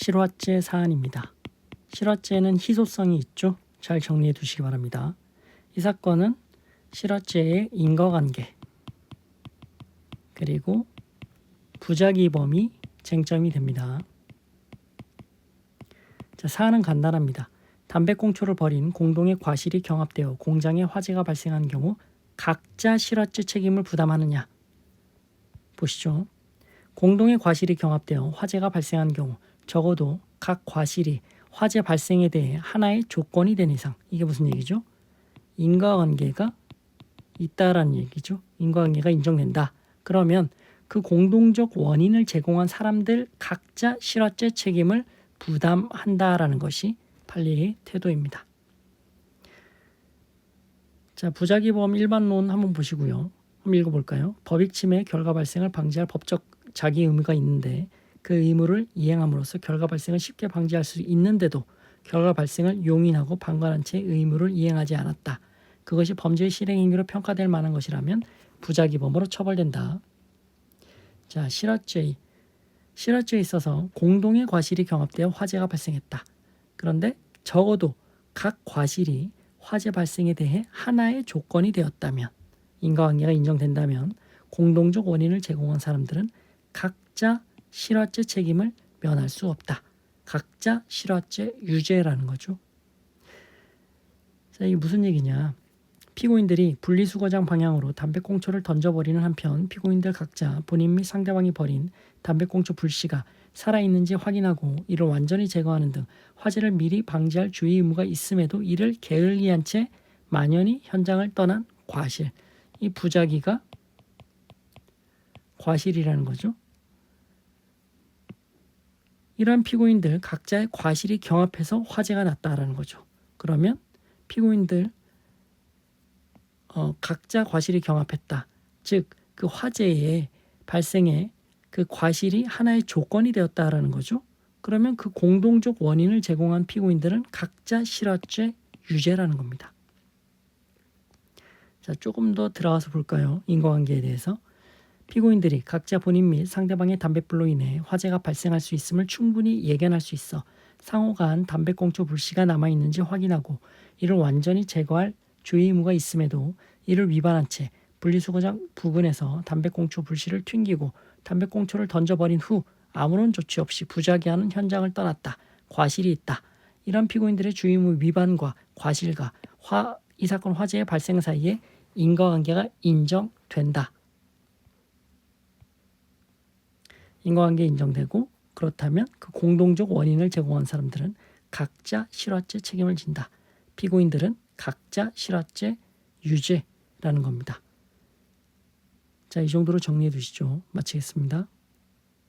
실화죄 사안입니다. 실화죄는 희소성이 있죠. 잘 정리해 두시기 바랍니다. 이 사건은 실화죄의 인과관계 그리고 부작위범이 쟁점이 됩니다. 자, 사안은 간단합니다. 담배꽁초를 버린 공동의 과실이 경합되어 공장에 화재가 발생한 경우 각자 실화죄 책임을 부담하느냐? 보시죠. 공동의 과실이 경합되어 화재가 발생한 경우 적어도 각 과실이 화재 발생에 대해 하나의 조건이 된 이상 이게 무슨 얘기죠? 인과관계가 있다라는 얘기죠. 인과관계가 인정된다. 그러면 그 공동적 원인을 제공한 사람들 각자 실화죄 책임을 부담한다라는 것이 판례의 태도입니다. 자, 부작위범 일반론 한번 보시고요. 한번 읽어볼까요? 법익 침해 결과 발생을 방지할 법적 자기 의무가 있는데 그 의무를 이행함으로써 결과 발생을 쉽게 방지할 수 있는데도 결과 발생을 용인하고 방관한 채 의무를 이행하지 않았다. 그것이 범죄의 실행 행위로 평가될 만한 것이라면 부작위범으로 처벌된다. 자, 실화죄. 실화죄에 있어서 공동의 과실이 경합되어 화재가 발생했다. 그런데 적어도 각 과실이 화재 발생에 대해 하나의 조건이 되었다면 인과관계가 인정된다면 공동적 원인을 제공한 사람들은 각자 실화죄 책임을 면할 수 없다. 각자 실화죄 유죄라는 거죠. 자, 이게 무슨 얘기냐? 피고인들이 분리수거장 방향으로 담배꽁초를 던져버리는 한편 피고인들 각자 본인 및 상대방이 버린 담배꽁초 불씨가 살아있는지 확인하고 이를 완전히 제거하는 등 화재를 미리 방지할 주의 의무가 있음에도 이를 게을리한 채 만연히 현장을 떠난 과실. 이 부작위가 과실이라는 거죠. 이러한 피고인들 각자의 과실이 경합해서 화재가 났다라는 거죠. 그러면 피고인들 어, 각자 과실이 경합했다. 즉 그 화재의 발생에 그 과실이 하나의 조건이 되었다라는 거죠. 그러면 그 공동적 원인을 제공한 피고인들은 각자 실화죄 유죄라는 겁니다. 자, 조금 더 들어가서 볼까요? 인과관계에 대해서. 피고인들이 각자 본인 및 상대방의 담뱃불로 인해 화재가 발생할 수 있음을 충분히 예견할 수 있어 상호 간 담배꽁초 불씨가 남아 있는지 확인하고 이를 완전히 제거할 주의 의무가 있음에도 이를 위반한 채 분리수거장 부근에서 담배꽁초 불씨를 튕기고 담배꽁초를 던져버린 후 아무런 조치 없이 부작위하는 현장을 떠났다. 과실이 있다. 이런 피고인들의 주의 의무 위반과 과실과 화, 이 사건 화재의 발생 사이에 인과관계가 인정된다. 인과관계 인정되고 그렇다면 그 공동적 원인을 제공한 사람들은 각자 실화죄 책임을 진다. 피고인들은 각자 실화죄 유죄라는 겁니다. 자, 이 정도로 정리해 두시죠. 마치겠습니다.